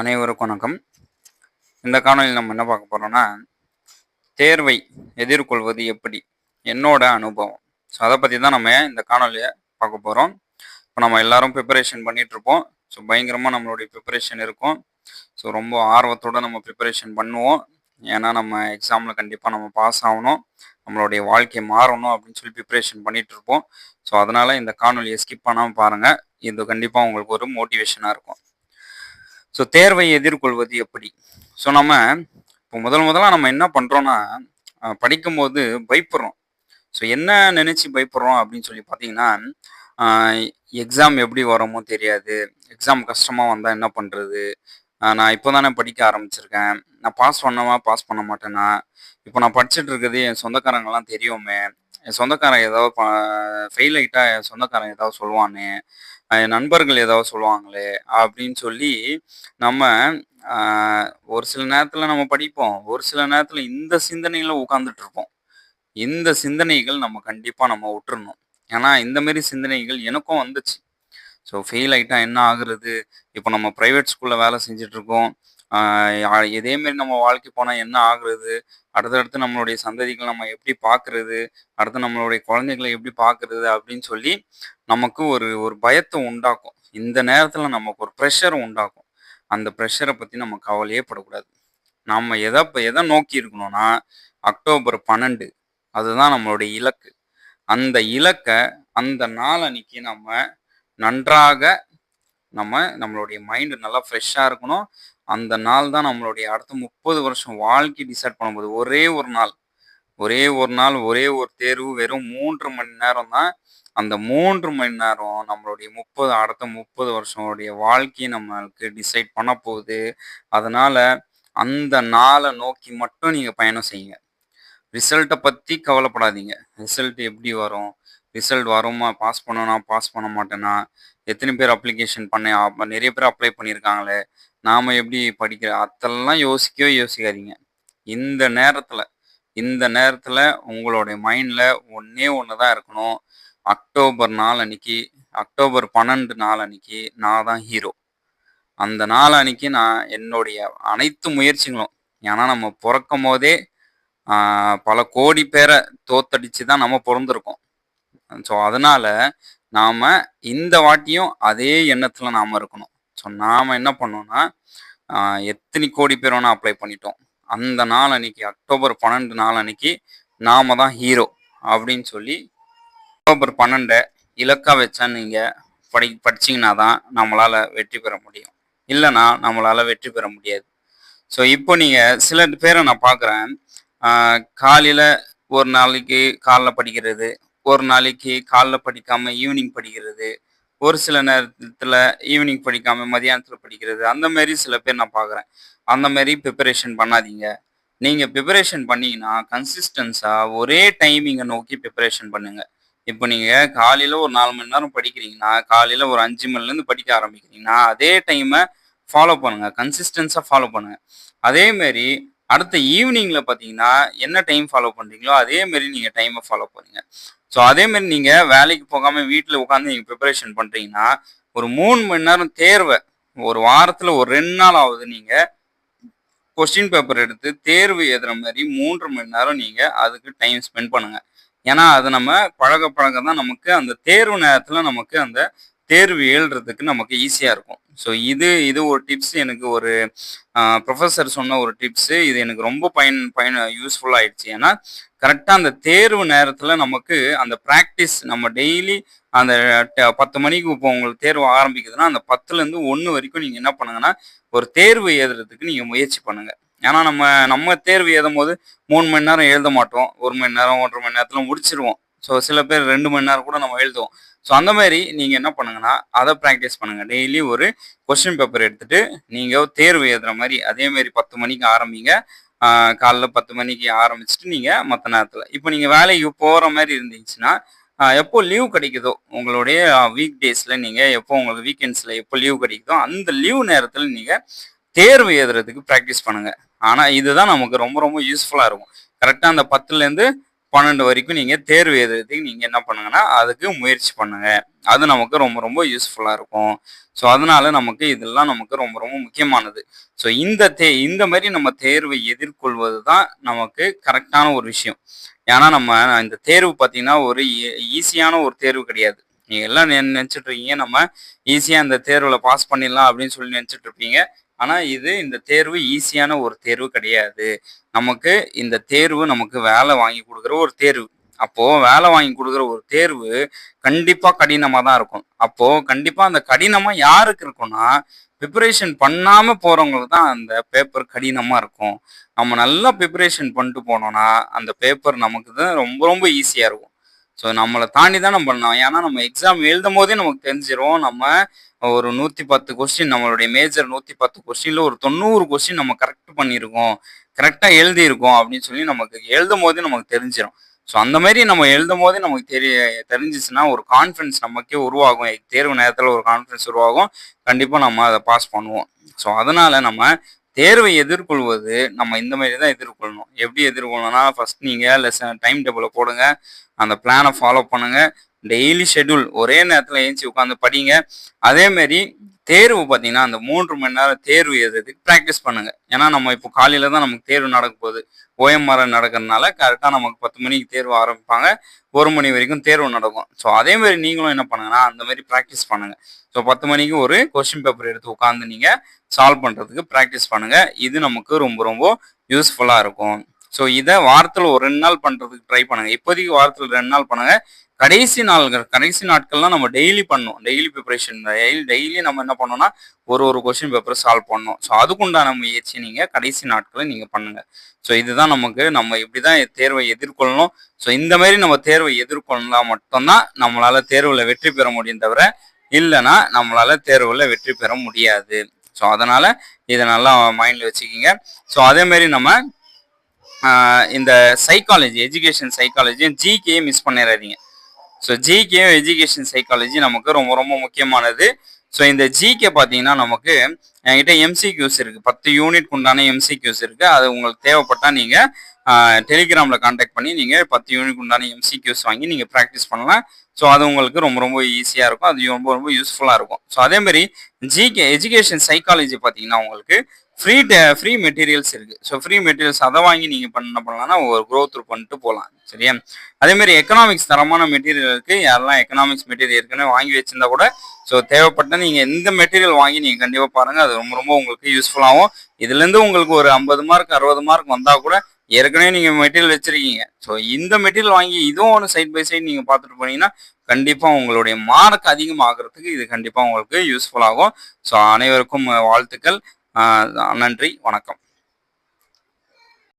அனைவருக்கும் வணக்கம். இந்த காணொலியில் நம்ம என்ன பார்க்க போகிறோன்னா தேர்வை எதிர்கொள்வது எப்படி? என்னோட அனுபவம். ஸோ அதை பற்றி தான் நம்ம இந்த காணொலியை பார்க்க போகிறோம் இப்போ நம்ம எல்லாரும் ப்ரிப்பரேஷன் பண்ணிகிட்ருப்போம் இருப்போம். ஸோ பயங்கரமாக நம்மளுடைய ப்ரிப்பரேஷன் இருக்கும். ஸோ ரொம்ப ஆர்வத்தோடு நம்ம ப்ரிப்பரேஷன் பண்ணுவோம். ஏன்னா நம்ம எக்ஸாமில் கண்டிப்பாக நம்ம பாஸ் ஆகணும். நம்மளுடைய வாழ்க்கை மாறணும் அப்படின்னு சொல்லி ப்ரிப்பரேஷன் பண்ணிகிட்ருப்போம் ஸோ அதனால் இந்த காணொலியை ஸ்கிப் பண்ணாமல் பாருங்கள் இது கண்டிப்பாக உங்களுக்கு ஒரு மோட்டிவேஷனாக இருக்கும். ஸோ தேர்வை எதிர்கொள்வது எப்படி? ஸோ நம்ம இப்போ முதல் முதலாக நம்ம என்ன பண்ணுறோன்னா படிக்கும்போது பயப்படுறோம். ஸோ என்ன நினச்சி பயப்படுறோம் அப்படின்னு சொல்லி பார்த்தீங்கன்னா எக்ஸாம் எப்படி வருமோ தெரியாது. எக்ஸாம் கஷ்டமாக வந்தால் என்ன பண்ணுறது நான் இப்போ தானே படிக்க ஆரம்பிச்சிருக்கேன். நான் பாஸ் பண்ணவா பாஸ் பண்ண மாட்டேனா? இப்போ நான் படிச்சுட்டு இருக்கிறது என் சொந்தக்காரங்கெல்லாம் தெரியுமே. என் சொந்தக்காரன் ஏதாவது ஃபெயில் ஆகிட்டா என் சொந்தக்காரன் ஏதாவது சொல்லுவானே என் நண்பர்கள் ஏதாவது சொல்லுவாங்களே அப்படின்னு சொல்லி நம்ம ஆஹ், ஒரு சில நேரத்தில் நம்ம படிப்போம். ஒரு சில நேரத்தில் இந்த சிந்தனைகளை உட்காந்துட்டு இருப்போம். இந்த சிந்தனைகள் நம்ம கண்டிப்பாக நம்ம விட்டுறணும் ஏன்னா இந்த மாதிரி சிந்தனைகள் எனக்கும் வந்துச்சு. ஸோ ஃபெயில் ஆகிட்டா என்ன ஆகுறது? இப்போ நம்ம ப்ரைவேட் ஸ்கூலில் வேலை செஞ்சிட்ருக்கோம் இதேமாரி இதே மாதிரி நம்ம வாழ்க்கை போனால் என்ன ஆகுறது? அடுத்தடுத்து நம்மளுடைய சந்ததிகளை நம்ம எப்படி பார்க்குறது அடுத்து நம்மளுடைய குழந்தைகளை எப்படி பார்க்குறது அப்படின்னு சொல்லி நமக்கு ஒரு ஒரு பயத்தை உண்டாக்கும். இந்த நேரத்தில் நமக்கு ஒரு ப்ரெஷர் உண்டாக்கும். அந்த ப்ரெஷரை பற்றி நம்ம கவலையே படக்கூடாது. நம்ம எதை இப்போ எதை நோக்கி இருக்கணும்னா அக்டோபர் பன்னெண்டு. அதுதான் நம்மளுடைய இலக்கு. அந்த இலக்கை அந்த நாளன்னைக்கு நம்ம நன்றாக நம்ம நம்மளுடைய மைண்டு நல்லா ஃப்ரெஷ்ஷாக இருக்கணும். அந்த நாள் தான் நம்மளுடைய அடுத்த முப்பது வருஷம் வாழ்க்கை டிசைட் பண்ணும்போது ஒரே ஒரு நாள். ஒரே ஒரு நாள் ஒரே ஒரு தேர்வு வெறும் மூன்று மணி நேரம் தான். அந்த மூன்று மணி நேரம் நம்மளுடைய முப்பது அடுத்த முப்பது வருஷங்களுடைய வாழ்க்கையை நம்மளுக்கு டிசைட் பண்ண போகுது. அதனால அந்த நாளை நோக்கி மட்டும் நீங்கள் பயணம் செய்யுங்க. ரிசல்ட்டை பற்றி கவலைப்படாதீங்க. ரிசல்ட் எப்படி வரும்? ரிசல்ட் வருமா? பாஸ் பண்ணனா பாஸ் பண்ண மாட்டேனா? எத்தனை பேர் அப்ளிகேஷன் பண்ண? நிறைய பேர் அப்ளை பண்ணியிருக்காங்களே நாம் எப்படி படிக்கிற? அதெல்லாம் யோசிக்கவே யோசிக்காதீங்க. இந்த நேரத்தில் இந்த நேரத்தில் உங்களுடைய மைண்டில் ஒன்றே ஒன்று தான் இருக்கணும். அக்டோபர் நாள் அன்னைக்கு அக்டோபர் பன்னெண்டு நாள் அன்னைக்கு நான் தான் ஹீரோ அந்த நாள் அன்னைக்கு நான் என்னுடைய அனைத்து முயற்சிகளும் ஏன்னா நம்ம பிறக்கும் போதே பல கோடி பேரை தோத்தடிச்சு தான் நம்ம பிறந்திருக்கோம். ஸோ அதனால் நாம் இந்த வாட்டியும் அதே எண்ணத்தில் நாம் இருக்கணும். ஸோ நாம் என்ன பண்ணோம்னா எத்தனை கோடி பேர் வேணால் அப்ளை பண்ணிட்டோம். அந்த நாள் அன்னைக்கு அக்டோபர் பன்னெண்டு நாள் அன்னைக்கு நாம தான் ஹீரோ அப்படின்னு சொல்லி அக்டோபர் பன்னெண்டை இலக்கா வச்சா நீங்கள் படி படிச்சிங்கன்னா தான் நம்மளால் வெற்றி பெற முடியும். இல்லைன்னா நம்மளால் வெற்றி பெற முடியாது. ஸோ இப்போ நீங்கள் சில பேரை நான் பார்க்குறேன் காலையில் ஒரு நாளைக்கு காலைல படிக்கிறது ஒரு நாளைக்கு காலைல படிக்காமல் ஈவினிங் படிக்கிறது ஒரு சில நேரத்தில் ஈவினிங் படிக்காமல் மதியானத்தில் படிக்கிறது அந்த மாதிரி சில பேர் நான் பார்க்குறேன் அந்த மாதிரி ப்ரிப்பரேஷன் பண்ணாதீங்க. நீங்கள் ப்ரிப்பரேஷன் பண்ணீங்கன்னா கன்சிஸ்டன்ஸாக ஒரே டைமிங்கை நோக்கி ப்ரிப்பரேஷன் பண்ணுங்கள் இப்போ நீங்கள் காலையில் ஒரு நாலு மணி நேரம் படிக்கிறீங்கன்னா காலையில் ஒரு அஞ்சு மணிலேருந்து படிக்க ஆரம்பிக்கிறீங்கன்னா அதே டைமை ஃபாலோ பண்ணுங்கள் கன்சிஸ்டன்ஸாக ஃபாலோ பண்ணுங்கள் அதேமாரி அடுத்த ஈவினிங்கில் பார்த்தீங்கன்னா என்ன டைம் ஃபாலோ பண்ணுறீங்களோ அதே மாதிரி டைமை ஃபாலோ பண்ணுங்க. ஸோ அதே மாதிரி நீங்கள் வேலைக்கு போகாமல் வீட்டில் உட்காந்து நீங்கள் ப்ரிப்பரேஷன் பண்ணுறீங்கன்னா ஒரு மூணு மணி நேரம் தேர்வை ஒரு வாரத்தில் ஒரு ரெண்டு நாள் ஆகுது நீங்கள் கொஸ்டின் பேப்பர் எடுத்து தேர்வு எழுதுகிற மாதிரி மூன்று மணி நேரம் நீங்கள் அதுக்கு டைம் ஸ்பெண்ட் பண்ணுங்கள் ஏன்னா அது நம்ம பழக பழக தான் நமக்கு அந்த தேர்வு நேரத்தில் நமக்கு அந்த தேர்வு எழுதுறதுக்கு நமக்கு ஈஸியாக இருக்கும். ஸோ இது இது ஒரு டிப்ஸ் எனக்கு ஒரு ப்ரொஃபஸர் சொன்ன ஒரு டிப்ஸ் இது எனக்கு ரொம்ப பயன் பயன் யூஸ்ஃபுல் ஆயிடுச்சு. ஏன்னா கரெக்டாக அந்த தேர்வு நேரத்தில் நமக்கு அந்த ப்ராக்டிஸ் நம்ம டெய்லி அந்த பத்து மணிக்கு இப்போ உங்களுக்கு தேர்வு ஆரம்பிக்குதுன்னா அந்த பத்துலேருந்து ஒன்று வரைக்கும் நீங்கள் என்ன பண்ணுங்கன்னா ஒரு தேர்வு எழுதுறதுக்கு நீங்கள் முயற்சி பண்ணுங்க. ஏன்னா நம்ம நம்ம தேர்வு எழுதும் போது மூணு மணி நேரம் எழுத மாட்டோம். ஒரு மணி நேரம் ஒன்றரை மணி நேரத்தில் முடிச்சிருவோம். ஸோ சில பேர் ரெண்டு மணி நேரம் கூட நம்ம எழுதுவோம். ஸோ அந்த மாதிரி நீங்கள் என்ன பண்ணுங்கன்னா அதை ப்ராக்டிஸ் பண்ணுங்கள் டெய்லி ஒரு கொஸ்டின் பேப்பர் எடுத்துட்டு நீங்கள் தேர்வு எழுதுகிற மாதிரி அதேமாரி பத்து மணிக்கு ஆரம்பிங்க. காலைல பத்து மணிக்கு ஆரம்பிச்சுட்டு நீங்கள் மற்ற நேரத்தில் இப்போ நீங்கள் வேலைக்கு போகிற மாதிரி இருந்துச்சுன்னா எப்போ லீவ் கிடைக்குதோ உங்களுடைய வீக் டேஸில் நீங்கள் எப்போ உங்களுக்கு வீக்கெண்ட்ஸில் எப்போ லீவ் கிடைக்குதோ அந்த லீவ் நேரத்தில் நீங்கள் தேர்வு எழுதுறதுக்கு ப்ராக்டிஸ் பண்ணுங்கள் ஆனால் இதுதான் நமக்கு ரொம்ப ரொம்ப யூஸ்ஃபுல்லாக இருக்கும். கரெக்டாக அந்த பத்துலேருந்து பன்னெண்டு வரைக்கும் நீங்கள் தேர்வு எழுதுறதுக்கு நீங்கள் என்ன பண்ணுங்கன்னா அதுக்கு முயற்சி பண்ணுங்கள் அது நமக்கு ரொம்ப ரொம்ப யூஸ்ஃபுல்லாக இருக்கும். ஸோ அதனால நமக்கு இதெல்லாம் நமக்கு ரொம்ப ரொம்ப முக்கியமானது. ஸோ இந்த தே இந்த மாதிரி நம்ம தேர்வை எதிர்கொள்வது தான் நமக்கு கரெக்டான ஒரு விஷயம். ஏன்னா நம்ம இந்த தேர்வு பார்த்தீங்கன்னா ஒரு e, ஈஸியான ஒரு தேர்வு கிடையாது. நீங்கள் எல்லாம் நினச்சிட்ருக்கீங்க இருக்கீங்க. நம்ம ஈஸியாக இந்த தேர்வில் பாஸ் பண்ணிடலாம் அப்படின்னு சொல்லி நினச்சிட்ருப்பீங்க ஆனால் இது இந்த தேர்வு ஈஸியான ஒரு தேர்வு கிடையாது. நமக்கு இந்த தேர்வு நமக்கு வேலை வாங்கி கொடுக்குற ஒரு தேர்வு. அப்போது வேலை வாங்கி கொடுக்குற ஒரு தேர்வு கண்டிப்பாக கடினமாக தான் இருக்கும். அப்போது கண்டிப்பாக அந்த கடினமாக யாருக்கு இருக்கும்னா ப்ரிப்பரேஷன் பண்ணாமல் போகிறவங்களுக்கு தான் அந்த பேப்பர் கடினமாக இருக்கும். நம்ம நல்லா ப்ரிப்பரேஷன் பண்ணிட்டு போனோம்னா அந்த பேப்பர் நமக்கு தான் ரொம்ப ரொம்ப ஈஸியாக இருக்கும். ஸோ நம்மளை தாண்டி தான் நம்ம பண்ணலாம். ஏன்னா நம்ம எக்ஸாம் எழுதும் போதே நமக்கு தெரிஞ்சிடும் நம்ம ஒரு நூற்றி பத்து கொஸ்டின் நம்மளுடைய மேஜர் நூற்றி பத்து கொஸ்டினில் ஒரு தொண்ணூறு கொஸ்டின் நம்ம கரெக்ட் பண்ணியிருக்கோம். கரெக்டாக எழுதியிருக்கோம் அப்படின்னு சொல்லி நமக்கு எழுதும் போதே நமக்கு தெரிஞ்சிடும் ஸோ அந்த மாதிரி நம்ம எழுதும் போதே நமக்கு தெரிய தெரிஞ்சிச்சுன்னா ஒரு கான்ஃபிடன்ஸ் நமக்கே உருவாகும். தேர்வு நேரத்தில் ஒரு கான்ஃபிடன்ஸ் உருவாகும். கண்டிப்பாக நம்ம அதை பாஸ் பண்ணுவோம். ஸோ அதனால் நம்ம தேர்வை எதிர்கொள்வது நம்ம இந்த மாதிரி தான் எதிர்கொள்ளணும். எப்படி எதிர்கொள்ளணும்னா ஃபர்ஸ்ட் நீங்கள் லெசன் டைம் டேபிளை போடுங்க. அந்த பிளானை ஃபாலோ பண்ணுங்கள் டெய்லி ஷெட்யூல் ஒரே நேரத்தில் ஏஞ்சி உட்காந்து படிங்க. அதேமாரி தேர்வு பார்த்தீங்கன்னா அந்த மூன்று மணி நேரம் தேர்வு எழுதுறதுக்கு ப்ராக்டிஸ் பண்ணுங்க. ஏன்னா நம்ம இப்போ காலையில தான் நமக்கு தேர்வு நடக்க போகுது. ஓஎம்ஆர் நடக்கிறதுனால கரெக்டாக நமக்கு பத்து மணிக்கு தேர்வு ஆரம்பிப்பாங்க. ஒரு மணி வரைக்கும் தேர்வு நடக்கும். ஸோ அதே மாதிரி நீங்களும் என்ன பண்ணுங்கன்னா அந்த மாதிரி ப்ராக்டிஸ் பண்ணுங்க. ஸோ பத்து மணிக்கு ஒரு கொஸ்டின் பேப்பர் எடுத்து உட்காந்து நீங்கள் சால்வ் பண்ணுறதுக்கு ப்ராக்டிஸ் பண்ணுங்க. இது நமக்கு ரொம்ப ரொம்ப யூஸ்ஃபுல்லாக இருக்கும். ஸோ இதை வாரத்தில் ஒரு ரெண்டு நாள் பண்ணுறதுக்கு ட்ரை பண்ணுங்கள் இப்போதைக்கு வாரத்தில் ரெண்டு நாள் பண்ணுங்கள் கடைசி நாள்கள் கடைசி நாட்கள்லாம் நம்ம டெய்லி பண்ணோம் டெய்லி ப்ரிப்பரேஷன் டெய்லி டெய்லி நம்ம என்ன பண்ணோம்னா ஒரு ஒரு கொஸ்டின் பேப்பர் சால்வ் பண்ணோம் ஸோ அதுக்குண்டான முயற்சி நீங்கள் கடைசி நாட்களை நீங்கள் பண்ணுங்கள் ஸோ இதுதான் நமக்கு நம்ம இப்படி தான் தேர்வை எதிர்கொள்ளணும். ஸோ இந்த மாதிரி நம்ம தேர்வை எதிர்கொள்ளலாம் மட்டும்தான் நம்மளால் தேர்வில் வெற்றி பெற முடியும் தவிர இல்லைன்னா நம்மளால் தேர்வில் வெற்றி பெற முடியாது. ஸோ அதனால் இதை நல்லா மைண்டில் வச்சுக்கிங்க. ஸோ அதே மாதிரி நம்ம இந்த சைக்காலஜி எஜுகேஷன் சைக்காலஜியும் ஜிகேயும் மிஸ் பண்ணிடாதீங்க ஸோ ஜிகே எஜுகேஷன் சைக்காலஜி நமக்கு ரொம்ப ரொம்ப முக்கியமானது. ஸோ இந்த ஜிகே பார்த்தீங்கன்னா நமக்கு என்கிட்ட எம்சிக்யூஸ் இருக்குது பத்து யூனிட் உண்டான எம்சிக்யூஸ் இருக்குது அது உங்களுக்கு தேவைப்பட்டால் நீங்கள் டெலிகிராமில் காண்டாக்ட் பண்ணி நீங்கள் பத்து யூனிட் உண்டான எம்சிக்யூஸ் வாங்கி நீங்கள் ப்ராக்டிஸ் பண்ணலாம். ஸோ அது உங்களுக்கு ரொம்ப ரொம்ப ஈஸியாக இருக்கும். அது ரொம்ப ரொம்ப யூஸ்ஃபுல்லாக இருக்கும். ஸோ அதேமாதிரி ஜிகே எஜுகேஷன் சைக்காலஜி பார்த்தீங்கன்னா உங்களுக்கு ஃப்ரீ ஃப்ரீ மெட்டீரியல்ஸ் இருக்குது ஸோ ஃப்ரீ மெட்டீரியல்ஸ் அதை வாங்கி நீங்கள் பண்ண பண்ணலாம்னா ஒரு க்ரோத் பண்ணிட்டு போகலாம் சரியா? அதே மாதிரி எக்கனாமிக்ஸ் தரமான மெட்டீரியல் இருக்குது யாரெல்லாம் எக்கனாமிக்ஸ் மெட்டீரியல் ஏற்கனவே வாங்கி வச்சிருந்தா கூட ஸோ தேவைப்பட்ட நீங்கள் இந்த மெட்டீரியல் வாங்கி நீங்கள் கண்டிப்பாக பாருங்கள் அது ரொம்ப ரொம்ப உங்களுக்கு யூஸ்ஃபுல்லாகும் இதுலேருந்து உங்களுக்கு ஒரு ஐம்பது மார்க் அறுபது மார்க் வந்தால் கூட ஏற்கனவே நீங்கள் மெட்டீரியல் வச்சுருக்கீங்க. ஸோ இந்த மெட்டீரியல் வாங்கி இதுவும் ஒன்று சைட் பை சைடு நீங்கள் பார்த்துட்டு போனீங்கன்னா கண்டிப்பாக உங்களுடைய மார்க் அதிகமாகிறதுக்கு இது கண்டிப்பாக உங்களுக்கு யூஸ்ஃபுல்லாகும் ஸோ அனைவருக்கும் வாழ்த்துக்கள். நன்றி வணக்கம்.